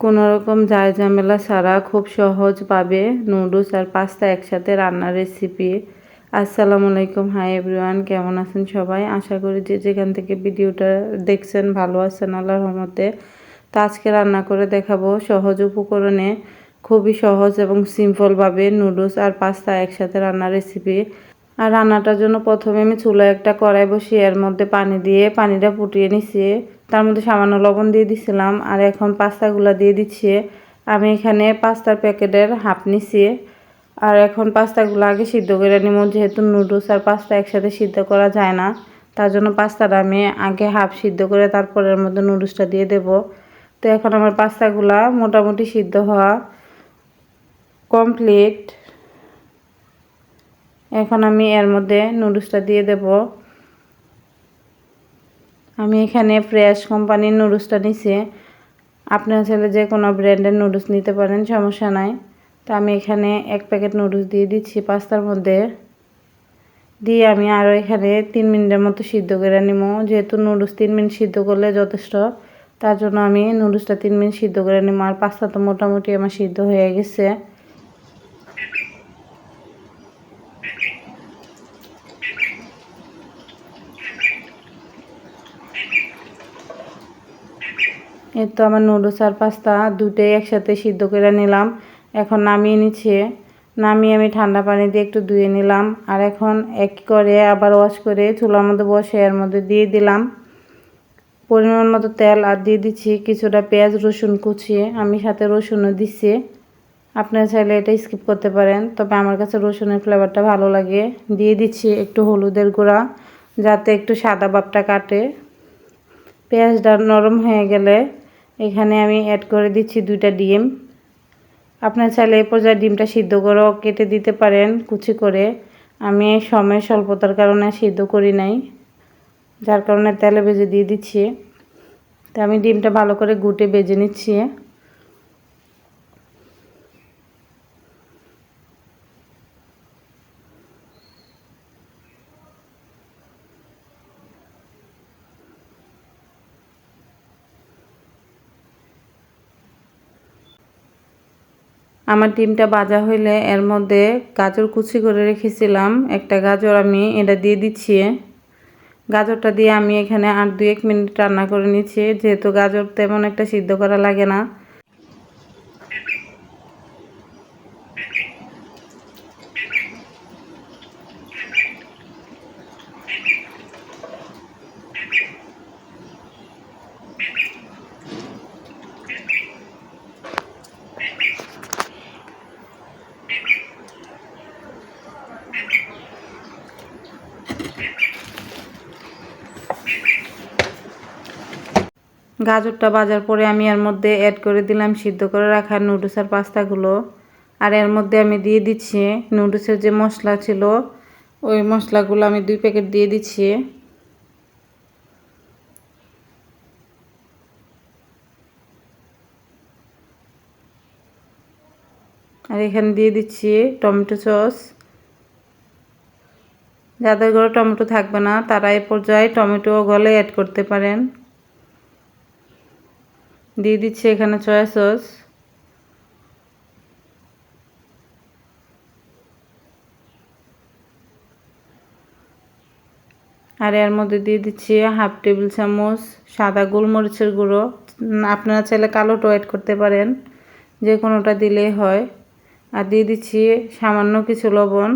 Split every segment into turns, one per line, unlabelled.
কোনো রকম যায় ঝামেলা ছাড়া খুব সহজভাবে নুডলস আর পাস্তা একসাথে রান্নার রেসিপি আসসালামু আলাইকুম। হাই এভরিওয়ান কেমন আছেন সবাই? আশা করি যে যেখান থেকে ভিডিওটা দেখছেন ভালো আছেন আল্লাহর রহমতে। তো আজকে রান্না করে দেখাবো সহজ উপকরণে খুবই সহজ এবং সিম্পলভাবে নুডলস আর পাস্তা একসাথে রান্নার রেসিপি আর রান্নাটার জন্য প্রথমে আমি চুলায় একটা কড়াই বসিয়ে এর মধ্যে পানি দিয়ে পানিটা ফুটিয়ে নিছি তার মধ্যে সামান্য লবণ দিয়ে দিছিলাম, আর এখন পাস্তাগুলো দিয়ে দিচ্ছি। আমি এখানে পাস্তার প্যাকেটের হাফ নিছি। আর এখন পাস্তাগুলো আগে সিদ্ধ করে নিব, যেহেতু নুডলস আর পাস্তা একসাথে সিদ্ধ করা যায় না, তার জন্য পাস্তাটা আমি আগে হাফ সিদ্ধ করে তারপরের মধ্যে নুডলসটা দিয়ে দেব। তো এখন আমার পাস্তাগুলা মোটামুটি সিদ্ধ হওয়া কমপ্লিট। এখন আমি এর মধ্যে নুডলসটা দিয়ে দেব। আমি এখানে ফ্রেশ কোম্পানির নুডলসটা নিছি। আপনার ছেলে যে কোনো ব্র্যান্ডের নুডলস নিতে পারেন, সমস্যা নাই। তো আমি এখানে এক প্যাকেট নুডলস দিয়ে দিচ্ছি পাস্তার মধ্যে। দিয়ে আমি আরও এখানে তিন মিনিটের মতো সিদ্ধ করে নিব যেহেতু নুডলস তিন মিনিট সিদ্ধ করলে যথেষ্ট, তার জন্য আমি নুডলসটা তিন মিনিট সিদ্ধ করে নিব আর পাস্তা তো মোটামুটি আমার সিদ্ধ হয়ে গেছে। এই তো আমার নুডলস আর পাস্তা দুটোই একসাথে সিদ্ধ করে নিলাম। এখন নামিয়ে নিচ্ছে। নামিয়ে আমি ঠান্ডা পানি দিয়ে একটু ধুয়ে নিলাম। আর এখন এক করে আবার ওয়াশ করে চুলার মধ্যে বসে এর মধ্যে দিয়ে দিলাম। পরিমাণ মতো তেল আর দিয়ে দিচ্ছি কিছুটা পেঁয়াজ, রসুন কুচিয়ে আমি সাথে রসুনও দিচ্ছি। আপনারা চাইলে এটা স্কিপ করতে পারেন। তবে আমার কাছে রসুনের ফ্লেভারটা ভালো লাগে। দিয়ে দিচ্ছি একটু হলুদের গুঁড়া যাতে একটু সাদা ভাবটা কাটে। পেঁয়াজটা নরম হয়ে গেলে এখানে আমি অ্যাড করে দিচ্ছি দুইটা ডিম। আপনার চাইলে এ পর্যায়ে ডিমটা সিদ্ধ করেও কেটে দিতে পারেন কুচি করে। আমি সময় স্বল্পতার কারণে সিদ্ধ করি নাই, যার কারণে তেলে ভেজে দিয়ে দিচ্ছি। তা আমি ডিমটা ভালো করে গুটে বেজে নিচ্ছি। আমার ডিমটা বাজা হইলে এর মধ্যে গাজর কুচি করে রেখেছিলাম। একটা গাজর আমি এটা দিয়ে দিচ্ছি। গাজরটা দিয়ে আমি এখানে আট দু এক মিনিট রান্না করে নিচ্ছি। যেহেতু গাজর তেমন একটা সিদ্ধ করা লাগে না। গাজরটা বাজার পরে আমি এর মধ্যে অ্যাড করে দিলাম সিদ্ধ করে রাখা নুডলস আর পাস্তাগুলো। আর এর মধ্যে আমি দিয়ে দিচ্ছি নুডলসের যে মশলা ছিল, ওই মশলাগুলো আমি দুই প্যাকেট দিয়ে দিচ্ছি। আর এখানে দিয়ে দিচ্ছি টমেটো সস। যাদের ঘরে টমেটো থাকবে না, তারা এই পর্যায়ে টমেটো গলে অ্যাড করতে পারেন। দিয়ে দিচ্ছি এখানে সয়া সস আর এর মধ্যে দিয়ে দিচ্ছি হাফ টেবিল চামচ সাদা গোলমরিচের গুঁড়ো। আপনারা চাইলে কালোটা অ্যাড করতে পারেন যে কোনোটা দিলেই হয়। আর দিয়ে দিচ্ছি সামান্য কিছু লবণ।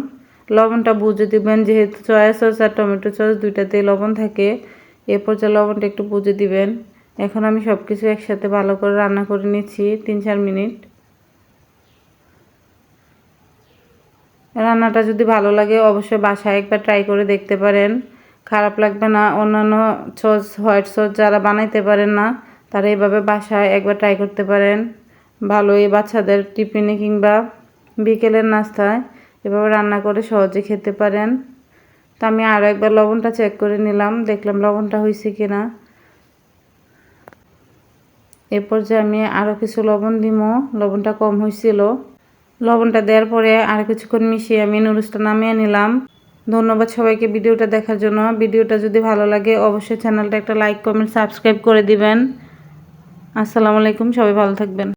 লবণটা বুঝে দিবেন, যেহেতু সয়া সস আর টমেটো সস দুইটাতেই লবণ থাকে এরপর যে লবণটা একটু বুঝে দিবেন। এখন আমি সব কিছু একসাথে ভালো করে রান্না করে নিচ্ছি তিন চার মিনিট। রান্নাটা যদি ভালো লাগে, অবশ্যই বাসায় একবার ট্রাই করে দেখতে পারেন। খারাপ লাগবে না, অন্যান্য সস হোয়াইট সস যারা বানাইতে পারেন না, তারা এইভাবে বাসায় একবার ট্রাই করতে পারেন। ভালোই বাচ্চাদের টিফিনে কিংবা বিকেলের নাস্তায়। এভাবে রান্না করে সহজে খেতে পারেন। তা আমি আরও একবার লবণটা চেক করে নিলাম, দেখলাম লবণটা হয়েছে কি না এরপর যে আমি আরও কিছু লবণ দিব লবণটা কম হয়েছিল লবণটা দেওয়ার পরে আর কিছুক্ষণ মিশিয়ে আমি নুডলসটা নামিয়ে নিলাম। ধন্যবাদ সবাইকে ভিডিওটা দেখার জন্য। ভিডিওটা যদি ভালো লাগে, অবশ্যই চ্যানেলটা একটা লাইক, কমেন্ট, সাবস্ক্রাইব করে দিবেন। আসসালামু আলাইকুম, সবাই ভালো থাকবেন।